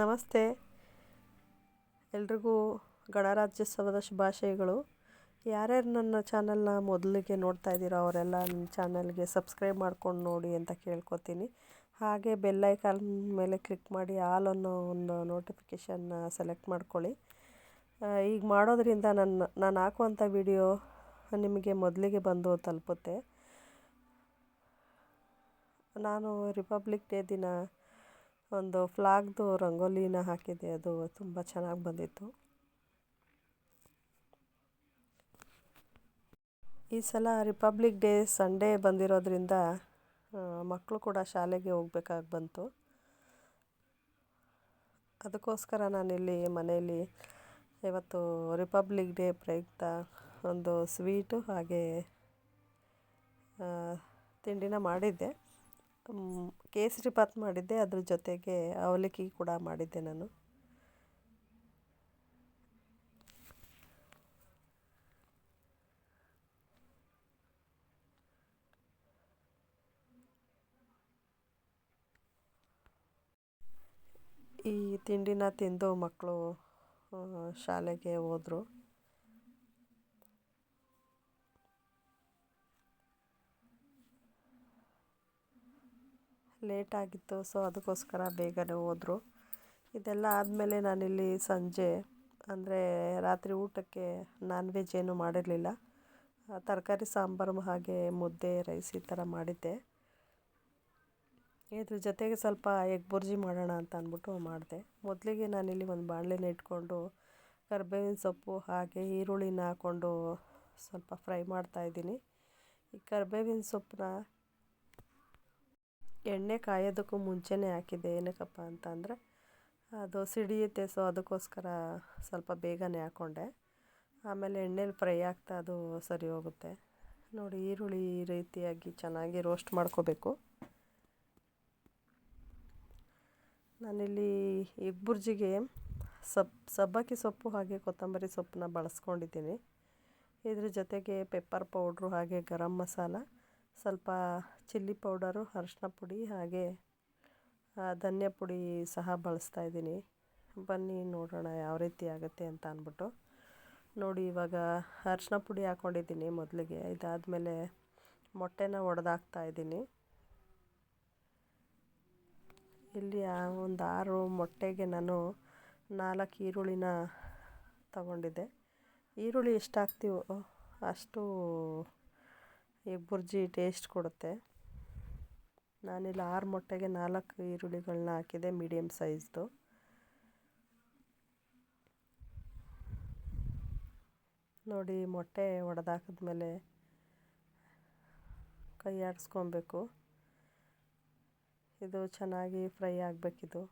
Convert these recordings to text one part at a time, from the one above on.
ನಮಸ್ತೆ. ಎಲ್ರಿಗೂ ಗಣರಾಜ್ಯೋತ್ಸವದ ಶುಭಾಶಯಗಳು. ಯಾರ್ಯಾರು ನನ್ನ ಚಾನಲ್ನ ಮೊದಲಿಗೆ ನೋಡ್ತಾ ಇದ್ದೀರೋ ಅವರೆಲ್ಲ ನನ್ನ ಚಾನಲ್ಗೆ ಸಬ್ಸ್ಕ್ರೈಬ್ ಮಾಡ್ಕೊಂಡು ನೋಡಿ ಅಂತ ಕೇಳ್ಕೊತೀನಿ. ಹಾಗೆ ಬೆಲ್ಲೈಕಾನ್ ಮೇಲೆ ಕ್ಲಿಕ್ ಮಾಡಿ ಆಲ್ ಅನ್ನೋ ಒಂದು ನೋಟಿಫಿಕೇಷನ್ನ ಸೆಲೆಕ್ಟ್ ಮಾಡ್ಕೊಳ್ಳಿ. ಈಗ ಮಾಡೋದ್ರಿಂದ ನನ್ನ, ನಾನು ಹಾಕುವಂಥ ವಿಡಿಯೋ ನಿಮಗೆ ಮೊದಲಿಗೆ ಬಂದು ತಲುಪುತ್ತೆ. ನಾನು ರಿಪಬ್ಲಿಕ್ ಡೇ ದಿನ ಒಂದು ಫ್ಲಾಗ್ದು ರಂಗೋಲಿನ ಹಾಕಿದ್ದೆ. ಅದು ತುಂಬ ಚೆನ್ನಾಗಿ ಬಂದಿತ್ತು. ಈ ಸಲ ರಿಪಬ್ಲಿಕ್ ಡೇ ಸಂಡೇ ಬಂದಿರೋದ್ರಿಂದ ಮಕ್ಕಳು ಕೂಡ ಶಾಲೆಗೆ ಹೋಗ್ಬೇಕಾಗಿ ಬಂತು. ಅದಕ್ಕೋಸ್ಕರ ನಾನಿಲ್ಲಿ ಮನೆಯಲ್ಲಿ ಇವತ್ತು ರಿಪಬ್ಲಿಕ್ ಡೇ ಪ್ರಯುಕ್ತ ಒಂದು ಸ್ವೀಟು ಹಾಗೆ ತಿಂಡಿನ ಮಾಡಿದ್ದೆ. ಕೇಸರಿ ಬಾತ್ ಮಾಡಿದ್ದೆ, ಅದ್ರ ಜೊತೆಗೆ ಅವಲಕ್ಕಿ ಕೂಡ ಮಾಡಿದ್ದೆ ನಾನು. ಈ ತಿಂಡಿನ ತಿಂದು ಮಕ್ಕಳು ಶಾಲೆಗೆ ಹೋದರು. ಲೇಟ್ ಆಗಿತ್ತು ಸೊ ಅದಕ್ಕೋಸ್ಕರ ಬೇಗನೆ ಹೋದರು. ಇದೆಲ್ಲ ಆದಮೇಲೆ ನಾನಿಲ್ಲಿ ಸಂಜೆ, ಅಂದರೆ ರಾತ್ರಿ ಊಟಕ್ಕೆ ನಾನ್ ವೆಜ್ ಏನು ಮಾಡಿರಲಿಲ್ಲ. ತರಕಾರಿ, ಸಾಂಬಾರು, ಹಾಗೆ ಮುದ್ದೆ ರೈಸ್ ಈ ಥರ ಮಾಡಿದ್ದೆ. ಇದ್ರ ಜೊತೆಗೆ ಸ್ವಲ್ಪ ಎಗ್ ಬುರ್ಜಿ ಮಾಡೋಣ ಅಂತ ಅಂದ್ಬಿಟ್ಟು ಮಾಡಿದೆ. ಮೊದಲಿಗೆ ನಾನಿಲ್ಲಿ ಒಂದು ಬಾಣಲೆನ ಇಟ್ಕೊಂಡು, ಕರ್ಬೇವಿನ ಸೊಪ್ಪು, ಹಾಗೆ ಈರುಳ್ಳಿನ ಹಾಕ್ಕೊಂಡು ಸ್ವಲ್ಪ ಫ್ರೈ ಮಾಡ್ತಾಯಿದ್ದೀನಿ ಈ ಕರ್ಬೇವಿನ ಸೊಪ್ಪನ್ನ ಎಣ್ಣೆ ಕಾಯೋದಕ್ಕೂ ಮುಂಚೆನೇ ಹಾಕಿದ್ದೆ. ಏನಕ್ಕಪ್ಪ ಅಂತ ಅಂದರೆ ಅದು ಸಿಡಿಯುತ್ತೆ ಸೊ ಅದಕ್ಕೋಸ್ಕರ ಸ್ವಲ್ಪ ಬೇಗನೆ ಹಾಕ್ಕೊಂಡೆ ಆಮೇಲೆ ಎಣ್ಣೆಲಿ ಫ್ರೈ ಆಗ್ತಾ ಅದು ಸರಿ ಹೋಗುತ್ತೆ. ನೋಡಿ, ಈರುಳ್ಳಿ ಈ ರೀತಿಯಾಗಿ ಚೆನ್ನಾಗಿ ರೋಸ್ಟ್ ಮಾಡ್ಕೋಬೇಕು. ನಾನಿಲ್ಲಿ ಇಬ್ಬುರ್ಜಿಗೆ ಸಬ್, ಸಬ್ಬಕ್ಕಿ ಸೊಪ್ಪು ಹಾಗೆ ಕೊತ್ತಂಬರಿ ಸೊಪ್ಪನ್ನ ಬಳಸ್ಕೊಂಡಿದ್ದೀನಿ. ಇದ್ರ ಜೊತೆಗೆ ಪೆಪ್ಪರ್ ಪೌಡ್ರು ಹಾಗೆ ಗರಂ ಮಸಾಲ. ಸ್ವಲ್ಪ ಚಿಲ್ಲಿ ಪೌಡರು ಅರಶಿನ ಪುಡಿ ಹಾಗೆ ಧನ್ಯ ಪುಡಿ ಸಹ ಬಳಸ್ತಾ ಇದ್ದೀನಿ. ಬನ್ನಿ ನೋಡೋಣ ಯಾವ ರೀತಿ ಆಗುತ್ತೆ ಅಂತ ಅಂದ್ಬಿಟ್ಟು. ನೋಡಿ, ಇವಾಗ ಅರಶಿನ ಪುಡಿ ಹಾಕ್ಕೊಂಡಿದ್ದೀನಿ ಮೊದಲಿಗೆ. ಇದಾದಮೇಲೆ ಮೊಟ್ಟೆನ ಒಡೆದಾಕ್ತಾ ಇದ್ದೀನಿ. ಇಲ್ಲಿ ಒಂದು ಆರು ಮೊಟ್ಟೆಗೆ ನಾನು ನಾಲ್ಕು ಈರುಳ್ಳಿನ ತಗೊಂಡಿದ್ದೆ. ಈರುಳ್ಳಿ ಎಷ್ಟು ಹಾಕ್ತೀವೋ ಅಷ್ಟು ಎಗ್ ಬುರ್ಜಿ ಟೇಸ್ಟ್ ಕೊಡುತ್ತೆ. ನಾನಿಲ್ಲಿ ಆರು ಮೊಟ್ಟೆಗೆ ನಾಲ್ಕು ಈರುಳ್ಳಿಗಳನ್ನ ಹಾಕಿದೆ ಮೀಡಿಯಮ್ ಸೈಜ್ದು ನೋಡಿ ಮೊಟ್ಟೆ ಒಡೆದಾಕಿದ್ಮೇಲೆ ಕೈ ಆಡಿಸ್ಕೊಬೇಕು. ಇದು ಚೆನ್ನಾಗಿ ಫ್ರೈ ಆಗಬೇಕಿದು.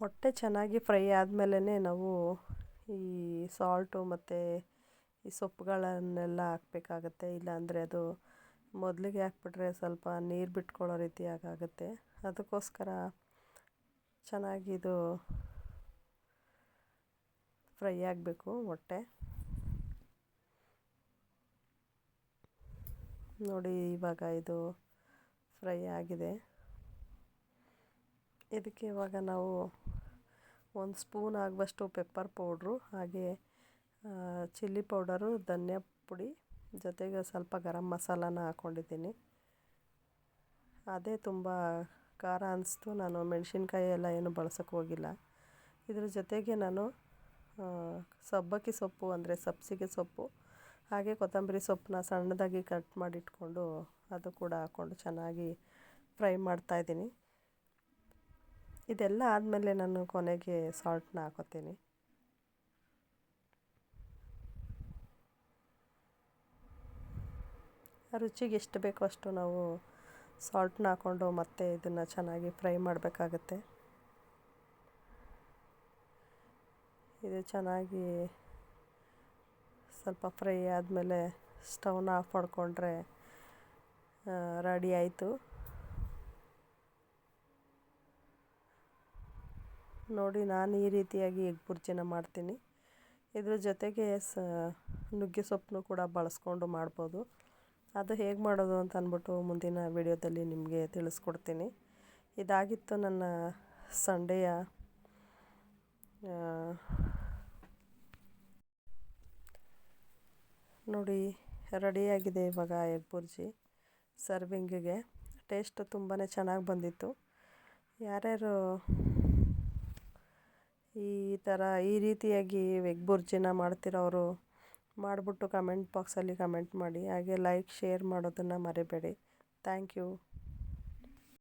ಮೊಟ್ಟೆ ಚೆನ್ನಾಗಿ ಫ್ರೈ ಆದಮೇಲೆ ನಾವು ಈ ಸಾಲ್ಟು ಮತ್ತು ಈ ಸೊಪ್ಪುಗಳನ್ನೆಲ್ಲ ಹಾಕ್ಬೇಕಾಗತ್ತೆ, ಇಲ್ಲಾಂದರೆ ಅದು ಮೊದಲಿಗೆ ಹಾಕ್ಬಿಟ್ರೆ ಸ್ವಲ್ಪ ನೀರು ಬಿಟ್ಕೊಳ್ಳೋ ರೀತಿ ಆಗುತ್ತೆ ಅದಕ್ಕೋಸ್ಕರ ಚೆನ್ನಾಗಿ ಇದು ಫ್ರೈ ಆಗಬೇಕು ಮೊಟ್ಟೆ. ನೋಡಿ ಇವಾಗ ಇದು ಫ್ರೈ ಆಗಿದೆ. ಇದಕ್ಕೆ ಇವಾಗ ನಾವು ಒಂದು ಸ್ಪೂನ್ ಆಗುವಷ್ಟು ಪೆಪ್ಪರ್ ಪೌಡ್ರು, ಹಾಗೆ ಚಿಲ್ಲಿ ಪೌಡರು, ಧನಿಯಾ ಪುಡಿ, ಜೊತೆಗೆ ಸ್ವಲ್ಪ ಗರಂ ಮಸಾಲಾನ ಹಾಕ್ಕೊಂಡಿದ್ದೀನಿ ಅದೇ ತುಂಬ ಖಾರ ಅನ್ನಿಸ್ತು ನಾನು ಮೆಣಸಿನ್ಕಾಯಿ ಎಲ್ಲ ಏನು ಬಳಸೋಕ್ಕೆ ಹೋಗಿಲ್ಲ. ಇದ್ರ ಜೊತೆಗೆ ನಾನು ಸಬ್ಬಕ್ಕಿ ಸೊಪ್ಪು ಅಂದರೆ ಸಬ್ಸಿಗೆ ಸೊಪ್ಪು, ಹಾಗೆ ಕೊತ್ತಂಬರಿ ಸೊಪ್ಪನ್ನ ಸಣ್ಣದಾಗಿ ಕಟ್ ಮಾಡಿಟ್ಕೊಂಡು ಅದು ಕೂಡ ಹಾಕ್ಕೊಂಡು ಚೆನ್ನಾಗಿ ಫ್ರೈ ಮಾಡ್ತಾಯಿದ್ದೀನಿ ಇದೆಲ್ಲ ಆದಮೇಲೆ ನಾನು ಕೊನೆಗೆ ಸಾಲ್ಟನ್ನ ಹಾಕೋತೀನಿ. ರುಚಿಗೆ ಎಷ್ಟು ಬೇಕೋ ಅಷ್ಟು ನಾವು ಸಾಲ್ಟನ್ನ ಹಾಕ್ಕೊಂಡು ಮತ್ತೆ ಇದನ್ನು ಚೆನ್ನಾಗಿ ಫ್ರೈ ಮಾಡಬೇಕಾಗತ್ತೆ. ಇದು ಚೆನ್ನಾಗಿ ಸ್ವಲ್ಪ ಫ್ರೈ ಆದಮೇಲೆ ಸ್ಟವ್ನ ಆಫ್ ಮಾಡಿಕೊಂಡ್ರೆ ರೆಡಿ ಆಯಿತು. ನೋಡಿ, ನಾನು ಈ ರೀತಿಯಾಗಿ ಎಗ್ ಬುರ್ಜಿನ ಮಾಡ್ತೀನಿ. ಇದ್ರ ಜೊತೆಗೆ ಸ ನುಗ್ಗೆ ಸೊಪ್ಪನ್ನು ಕೂಡ ಬಳಸ್ಕೊಂಡು ಮಾಡ್ಬೋದು. ಅದು ಹೇಗೆ ಮಾಡೋದು ಅಂತ ಅಂದ್ಬಿಟ್ಟು ಮುಂದಿನ ವಿಡಿಯೋದಲ್ಲಿ ನಿಮಗೆ ತಿಳಿಸ್ಕೊಡ್ತೀನಿ. ಇದಾಗಿತ್ತು ನನ್ನ ಸಂಡೆಯ ನೋಡಿ, ರೆಡಿಯಾಗಿದೆ ಇವಾಗ ಎಗ್ ಬುರ್ಜಿ ಸರ್ವಿಂಗಿಗೆ. ಟೇಸ್ಟ್ ತುಂಬಾ ಚೆನ್ನಾಗಿ ಬಂದಿತ್ತು. ಯಾರ್ಯಾರು ಈ ಥರ ಈ ರೀತಿಯಾಗಿ ಎಗ್ ಬುರ್ಜಿನ ಮಾಡ್ತಿರೋರು ಮಾಡಿಬಿಟ್ಟು ಕಮೆಂಟ್ ಬಾಕ್ಸಲ್ಲಿ ಕಮೆಂಟ್ ಮಾಡಿ ಹಾಗೆ ಲೈಕ್ ಶೇರ್ ಮಾಡೋದನ್ನು ಮರಿಬೇಡಿ. Thank you.